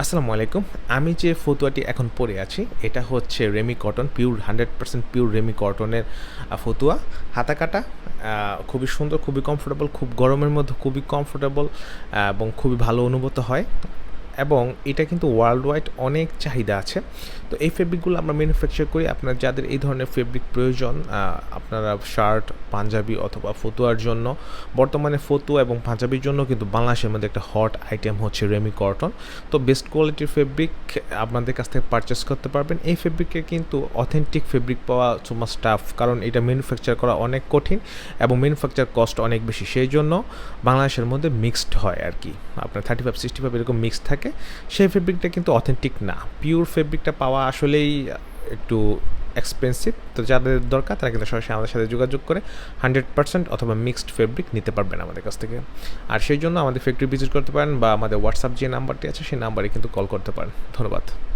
আসসালামু আলাইকুম। আমি যে ফতুয়াটি এখন পরে আছি, এটা হচ্ছে ramie cotton pure hundred percent pure ramie কটনের ফতুয়া। হাতা কাটা খুবই সুন্দর, খুবই কমফোর্টেবল খুব গরমের মধ্যে খুবই কমফোর্টেবল এবং খুবই ভালো অনুভূত হয়। এবং এটা কিন্তু ওয়ার্ল্ড ওয়াইড অনেক চাহিদা আছে। তো এই ফেব্রিকগুলো আমরা ম্যানুফ্যাকচার করি। আপনার যাদের এই ধরনের ফেব্রিক প্রয়োজন আপনারা শার্ট পাঞ্জাবি অথবা ফতুয়ার জন্য, বর্তমানে ফতুয়া এবং পাঞ্জাবির জন্য কিন্তু বাংলাদেশের মধ্যে একটা হট আইটেম হচ্ছে রেমি কটন তো বেস্ট কোয়ালিটির ফেব্রিক আপনাদের কাছ থেকে পারচেস করতে পারবেন। এই ফেব্রিকে কিন্তু অথেন্টিক ফেব্রিক পাওয়া সুমাস টাফ কারণ এটা ম্যানুফ্যাকচার করা অনেক কঠিন এবং ম্যানুফ্যাকচার কস্ট অনেক বেশি। সেই জন্য বাংলাদেশের মধ্যে মিক্সড হয় আর কি। আপনার থার্টি ফাইভ সিক্সটি ফাইভ এরকম মিক্স থাকে। সেই ফেব্রিকটা কিন্তু অথেন্টিক না। পিওর ফেব্রিকটা পাওয়া আসলেই একটু এক্সপেন্সিভ তো যাদের দরকার, তারা কিন্তু সরাসরি আমাদের সাথে যোগাযোগ করে হান্ড্রেড পার্সেন্ট অথবা মিক্সড ফেব্রিক নিতে পারবেন আমাদের কাছ থেকে। আর সেই জন্য আমাদের ফ্যাক্টরি ভিজিট করতে পারেন বা আমাদের হোয়াটসঅ্যাপ যে নাম্বারটি আছে, সেই নাম্বারে কিন্তু কল করতে পারেন। ধন্যবাদ।